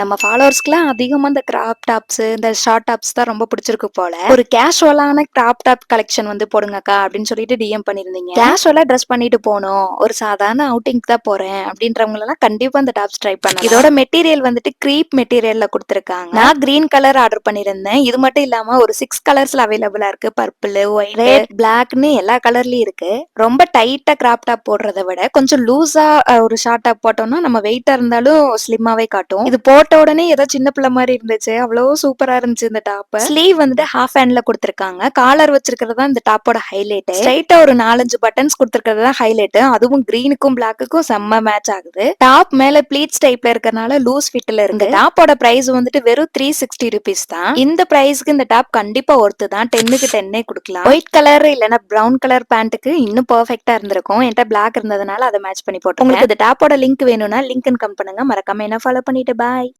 நம்ம ஃபாலோவர்ஸ்க்குலாம் அதிகமா இந்த கிராப் டாப்ஸ் இந்த ஷார்ட் டாப்ஸ் தான் ரொம்ப பிடிச்சிருக்கு போல. ஒரு கேஷுவலான கிராப் டாப் கலெக்ஷன் வந்து போடுங்கக்கா அப்படின்னு சொல்லிட்டு டிஎம் பண்ணிருந்தீங்க கேஷுவலா ட்ரெஸ் பண்ணிட்டு போகணும். ஒரு சாதாரண அவுட்டிங் தான் போறேன் அப்படின்றவங்க எல்லாம் கண்டிப்பா இந்த டாப்ஸ் ட்ரை பண்ணலாம். இதோட மெட்டீரியல் வந்துட்டு க்ரீப் மெட்டீரியல்ல கொடுத்துருக்காங்க. நான் கிரீன் கலர் ஆர்டர் பண்ணிருந்தேன் இது மட்டும் இல்லாம ஒரு சிக்ஸ் கலர்ஸ்ல அவைலபிளா இருக்கு. பர்பிள் ஒயிட் ரெட் பிளாக்னு எல்லா கலர்லயும் இருக்கு. ரொம்ப டைட்டா கிராப் டாப் போடுறத விட கொஞ்சம் லூஸா ஒரு ஷார்ட் டாப் போட்டோம்னா நம்ம வெயிட்டா இருந்தாலும் ஸ்லிம்மாவே காட்டும். இது போட்ட உடனே ஏதோ சின்ன பிள்ளை மாதிரி இருந்துச்சு. அவ்வளோ சூப்பரா இருந்துச்சு இந்த டாப் ஸ்லீவ் வந்துட்டு ஹாஃப் ஹேண்ட்ல கொடுத்துருக்காங்க. காலர் வச்சிருக்கிறது தான் இந்த டாப்போட ஹைலைட் ஸ்ட்ரைட்டா ஒரு நாலஞ்சு பட்டன்ஸ் கொடுத்துருக்கிறது தான் ஹைலைட் அதுவும் கிரீனுக்கும் பிளாக்குக்கும் செம்ம மேட்ச் ஆகுது. டாப் மேல ப்ளீட்ஸ் டைப்ல இருக்கறனால லூஸ் ஃபிட்ல இருக்கு. டாப்போட பிரைஸ் வந்துட்டு வெறும் த்ரீ சிக்ஸ்டி ருபீஸ் தான். இந்த பிரைஸ்க்கு இந்த டாப் கண்டிப்பா ஒர்த்து தான். டென்னுக்கு டென்னே கொடுக்கலாம். ஒயிட் கலர் இல்லைன்னா பிரவுன் கலர் பேண்ட்டுக்கு இன்னும் பெர்ஃபெக்டா இருந்திருக்கும். என்கிட்ட பிளாக் இருந்ததுனால அதை மேட்ச் பண்ணி போட்டு உங்களுக்கு இந்த டாப்போட லிங்க் வேணும்னா லிங்க் கம் பண்ணுங்க. மறக்காம என்ன ஃபாலோ பண்ணிட்டு பாய்